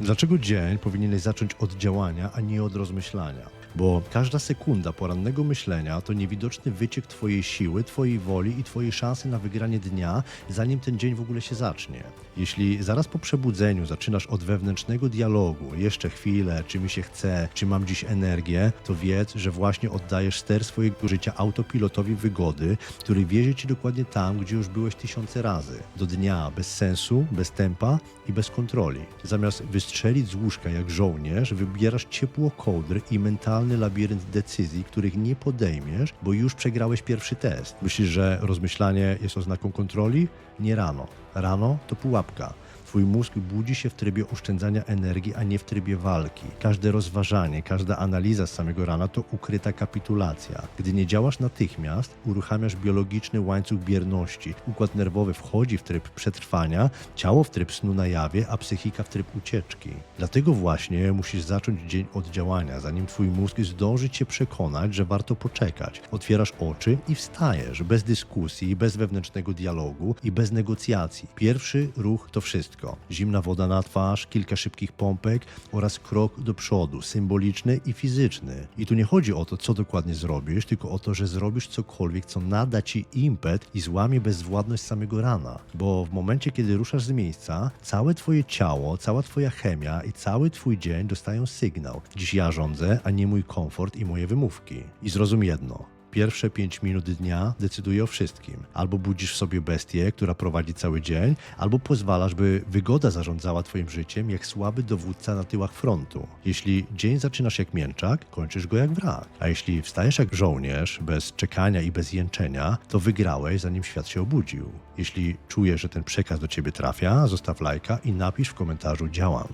Dlaczego dzień powinieneś zacząć od działania, a nie od rozmyślania? Bo każda sekunda porannego myślenia to niewidoczny wyciek Twojej siły, Twojej woli i Twojej szansy na wygranie dnia, zanim ten dzień w ogóle się zacznie. Jeśli zaraz po przebudzeniu zaczynasz od wewnętrznego dialogu, jeszcze chwilę, czy mi się chce, czy mam dziś energię, to wiedz, że właśnie oddajesz ster swojego życia autopilotowi wygody, który wiezie Ci dokładnie tam, gdzie już byłeś tysiące razy. Do dnia bez sensu, bez tempa i bez kontroli. Zamiast wystrzelić z łóżka jak żołnierz, wybierasz ciepło kołdry i mentalny labirynt decyzji, których nie podejmiesz, bo już przegrałeś pierwszy test. Myślisz, że rozmyślanie jest oznaką kontroli? Nie rano. Rano to pułapka. Twój mózg budzi się w trybie oszczędzania energii, a nie w trybie walki. Każde rozważanie, każda analiza z samego rana to ukryta kapitulacja. Gdy nie działasz natychmiast, uruchamiasz biologiczny łańcuch bierności. Układ nerwowy wchodzi w tryb przetrwania, ciało w tryb snu na jawie, a psychika w tryb ucieczki. Dlatego właśnie musisz zacząć dzień od działania, zanim twój mózg zdąży cię przekonać, że warto poczekać. Otwierasz oczy i wstajesz, bez dyskusji, bez wewnętrznego dialogu i bez negocjacji. Pierwszy ruch to wszystko. Zimna woda na twarz, kilka szybkich pompek oraz krok do przodu, symboliczny i fizyczny. I tu nie chodzi o to, co dokładnie zrobisz, tylko o to, że zrobisz cokolwiek, co nada ci impet i złamie bezwładność samego rana. Bo w momencie, kiedy ruszasz z miejsca, całe twoje ciało, cała twoja chemia i cały twój dzień dostają sygnał. Dziś ja rządzę, a nie mój komfort i moje wymówki. I zrozum jedno. Pierwsze 5 minut dnia decyduje o wszystkim. Albo budzisz w sobie bestię, która prowadzi cały dzień, albo pozwalasz, by wygoda zarządzała twoim życiem jak słaby dowódca na tyłach frontu. Jeśli dzień zaczynasz jak mięczak, kończysz go jak wrak. A jeśli wstajesz jak żołnierz, bez czekania i bez jęczenia, to wygrałeś zanim świat się obudził. Jeśli czujesz, że ten przekaz do ciebie trafia, zostaw lajka i napisz w komentarzu działam.